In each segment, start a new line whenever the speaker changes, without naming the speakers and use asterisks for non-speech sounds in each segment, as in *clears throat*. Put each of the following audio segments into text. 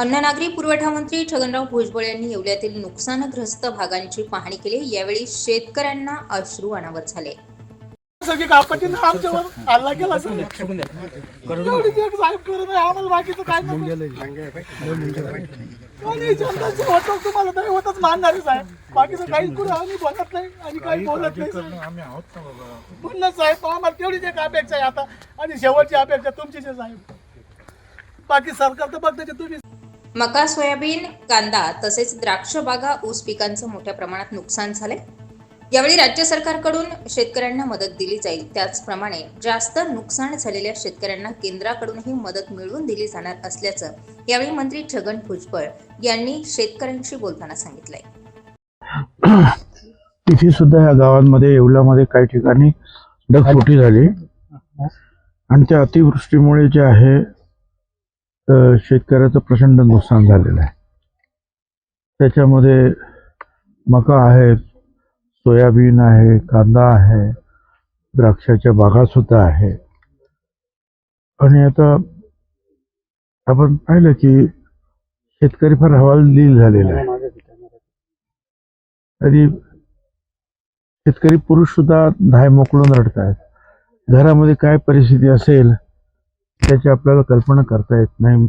अन्न नागरी पुरवठा मंत्री छगनराव भुजबळ यांनी येवल्यातील नुकसानग्रस्त भागांची पाहणी केली. यावेळी शेतकऱ्यांना अश्रू अनावर झाले.
सगळी आपत्तीनं आमच्यावर हल्ला केला सर एवढी एक साहेब करत आहे आम्हाला बाकीचं काय नको. आणि जनताचं वाटतं तुम्हाला तरी होतच मानणारे साहेब. बाकीचं काहीच पुढे आम्ही बोलत नाही आणि काही बोलत नाही. साहेब. साहेब आम्हाला तेवढीच एक अपेक्षा आहे आता. आणि शेवटची अपेक्षा तुमचीच आहे साहेब. बाकी सरकार तर बघण्याचे तुम्ही
मका सोयाबीन कांदा तसेच द्राक्ष बागा ऊस पिकांचं मोठ्या प्रमाणात नुकसान झाले यावेळी राज्य सरकारकडून शेतकऱ्यांना मदत दिली जाईल. त्याचप्रमाणे जास्त नुकसान झालेल्या शेतकऱ्यांना केंद्राकडूनही मदत मिळवून दिली जाणार असल्याचं यावेळी मंत्री छगन भुजबळ यांनी शेतकऱ्यांशी बोलताना सांगितलंय. *clears throat*
तिथे सुद्धा या गावांमध्ये येवल्यामध्ये काही ठिकाणी ढगफुटी झाली. आणि त्या अतिवृष्टीमुळे जे आहे तर शेतकऱ्याचं प्रचंड नुकसान झालेलं आहे. त्याच्यामध्ये मका आहे सोयाबीन आहे कांदा आहे द्राक्षाच्या बागा सुद्धा आहे. आणि आता आपण पाहिलं की शेतकरी फार हवालदिल झालेला आहे. आणि शेतकरी पुरुष सुद्धा धाय मोकळून रडत आहेत घरामध्ये काय परिस्थिती असेल त्याची आपल्याला कल्पना करता येत नाही.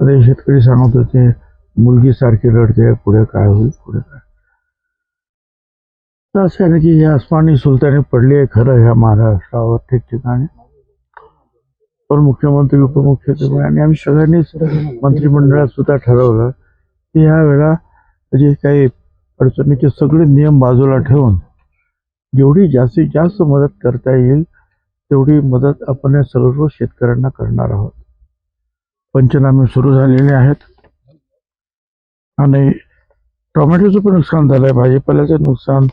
आता शेतकरी सांगत होते मुलगी सारखी रडते पुढे काय होईल पुढे काय? तर असं आहे ना की ही आसमानी सुलतानी पडली आहे खरं ह्या महाराष्ट्रावर ठिकठिकाणी पण मुख्यमंत्री उपमुख्यमंत्री आणि आम्ही सगळ्यांनीच मंत्रिमंडळात सुद्धा ठरवलं की ह्या वेळेला जे काही अडचणीचे सगळे नियम बाजूला ठेवून जेवढी जास्तीत जास्त मदत करता येईल तेवढी मदत आपण या सर्व शेतकऱ्यांना करणार आहोत. पंचनामे सुरू झालेले आहेत. आणि टोमॅटोचं पण नुकसान झालं आहे भाजीपाल्याचं नुकसान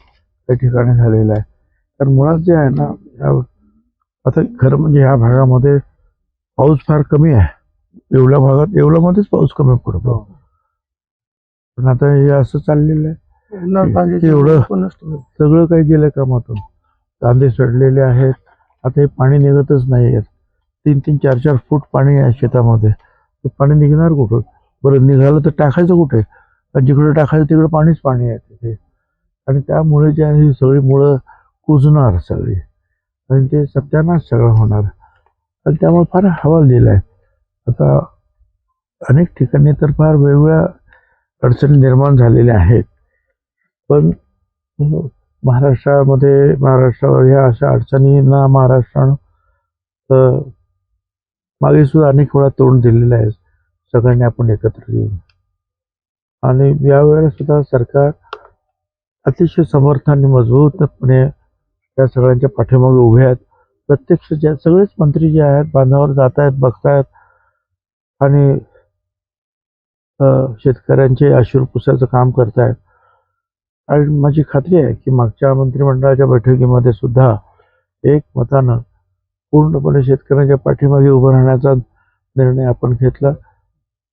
काही ठिकाणी झालेलं आहे. तर मुळात जे आहे ना या- आता खरं म्हणजे ह्या भागामध्ये पाऊस फार कमी आहे. एवढ्या भागात एवढ्यामध्येच पाऊस कमी पडतो. पण आता हे असं चाललेलं आहे एवढं सगळं काही गेलं कामातून. कांदे सडलेले आहेत. आता हे पाणी निघतच नाही आहेत तीन तीन चार चार फूट पाणी आहे शेतामध्ये. ते पाणी निघणार कुठं? बरं निघालं तर टाकायचं कुठे? आणि जिकडं टाकायचं तिकडं पाणीच पाणी आहे तिथे. आणि त्यामुळे जे आहे सगळी मुळं कुजणार सगळी. आणि ते सत्यानाश सगळं होणार. आणि त्यामुळे फार हवाल दिला आहे. आता अनेक ठिकाणी तर फार वेगवेगळ्या अडचणी निर्माण झालेल्या आहेत. पण महाराष्ट्रामध्ये महाराष्ट्रावर ह्या अशा अडचणींना महाराष्ट्रानं मागे सुद्धा अनेक वेळा तोंड दिलेलं आहे. सगळ्यांनी आपण एकत्र येऊन आणि यावेळेला सुद्धा सरकार अतिशय समर्थ आणि मजबूतपणे या सगळ्यांच्या पाठीमागे उभे आहेत. प्रत्यक्ष ज्या सगळेच मंत्री जे आहेत बांधावर जात आहेत बघतायत आणि शेतकऱ्यांचे आशीर्पुसाचं काम करतायत. आणि माझी खात्री आहे की मागच्या मंत्रिमंडळाच्या बैठकीमध्ये सुद्धा एक मतानं पूर्णपणे शेतकऱ्यांच्या पाठीमागे उभं राहण्याचा निर्णय आपण घेतला.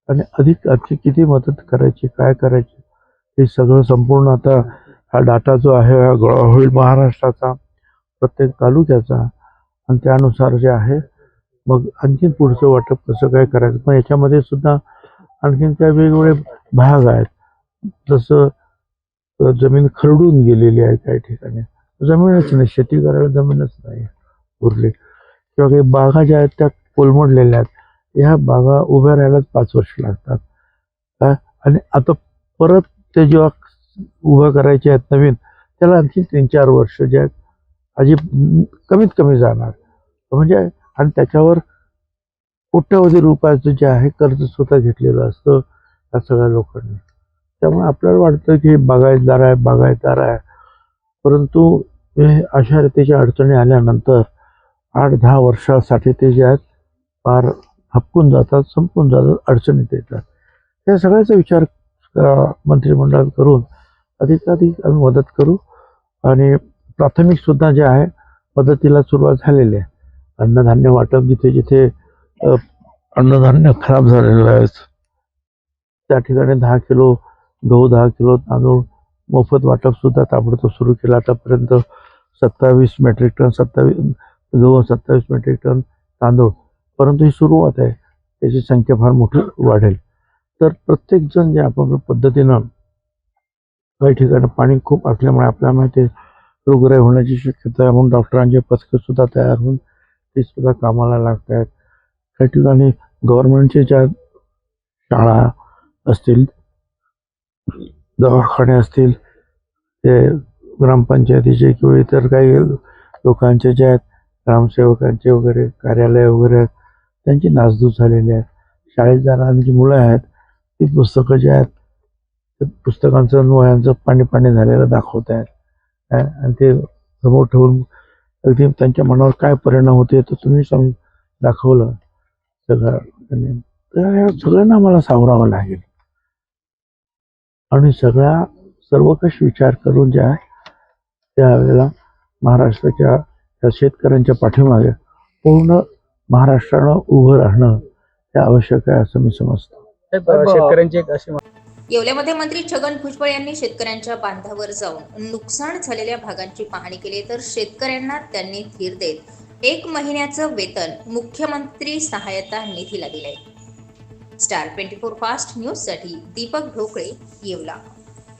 आणि अधिक आणखी किती मदत करायची काय करायची हे सगळं संपूर्ण आता हा डाटा जो आहे हा गोळा होईल महाराष्ट्राचा प्रत्येक तालुक्याचा. आणि त्यानुसार जे आहे मग आणखीन पुढचं वाटप कसं काय करायचं? पण याच्यामध्ये सुद्धा आणखीन काही वेगवेगळे भाग आहेत. जसं जमीन खरडून गेलेली आहे काही ठिकाणी. जमीनच नाही शेती करायला जमीनच नाही उरली. किंवा काही बागा ज्या आहेत त्या कोलमडलेल्या आहेत. ह्या बागा उभ्या राहायलाच पाच वर्ष लागतात. आणि आता परत ते जेव्हा उभ्या करायचे आहेत नवीन त्याला आणखी तीन चार वर्ष जे आहेत अजी कमीत कमी जाणार. म्हणजे आणि त्याच्यावर कोट्यवधी रुपयाचं जे आहे कर्ज स्वतः घेतलेलं असतं या सगळ्या लोकांनी. त्यामुळे आपल्याला वाटतं की बागायतदार आहे बागायतदार आहे. परंतु हे अशा रीतीच्या अडचणी आल्यानंतर आठ दहा वर्षासाठी ते जे आहेत फार हपकून जातात संपून जातात अडचणीत येतात. या सगळ्याचा विचार मंत्रिमंडळात करून अधिकाधिक आम्ही मदत करू. आणि प्राथमिकसुद्धा जे आहे मदतीला सुरुवात झालेली आहे. अन्नधान्य वाटप जिथे जिथे अन्नधान्य खराब झालेलं आहे त्या ठिकाणी दहा किलो गहू दहा किलो तांदूळ मोफत वाटप सुद्धा ताबडतोब सुरू केलं. आतापर्यंत सत्तावीस मेट्रिक टन सत्तावीस गहू सत्तावीस मेट्रिक टन तांदूळ. परंतु ही सुरुवात आहे. त्याची संख्या फार मोठी वाढेल. तर प्रत्येकजण जे आपापल्या पद्धतीनं काही ठिकाणी पाणी खूप असल्यामुळे आपल्याला माहिती रोगराई होण्याची शक्यता आहे. म्हणून डॉक्टरांचे पथकंसुद्धा तयार होऊन ते सुद्धा कामाला लागत आहेत. काही ठिकाणी गव्हर्मेंटचे ज्या शाळा असतील दवाखाने असतील ते ग्रामपंचायतीचे किंवा इतर काही लोकांचे जे आहेत ग्रामसेवकांचे वगैरे कार्यालय वगैरे आहेत त्यांची नासधूस झालेली आहे शाळेत जाणारी जी मुलं आहेत ती पुस्तकं जे आहेत ते पुस्तकांचं वयांचं पाणी पाणी झालेलं दाखवत आहेत. आणि ते समोर ठेवून अगदी त्यांच्या मनावर काय परिणाम होते तर तुम्ही सांग दाखवलं सगळं. त्यांनी तर ह्या सगळ्यांना मला सावरावं लागेल. आणि सगळ्या सर्वकष विचार करून जे आहे त्यावेळेला महाराष्ट्राच्या त्या शेतकऱ्यांच्या पाठीमागे पूर्ण महाराष्ट्रानं उभं राहणं हे आवश्यक आहे असं मी समजतो.
साहेब, शेतकऱ्यांची एक अशी
येवल्यामध्ये मंत्री छगन भुजबळ यांनी शेतकऱ्यांच्या बांधावर जाऊन नुकसान झालेल्या भागांची पाहणी केली तर शेतकऱ्यांना त्यांनी धीर देत एक महिन्याचं वेतन मुख्यमंत्री सहायता निधीला दिलंय. स्टार ट्वेंटी फोर फास्ट न्यूजसाठी दीपक ढोकळे येवला.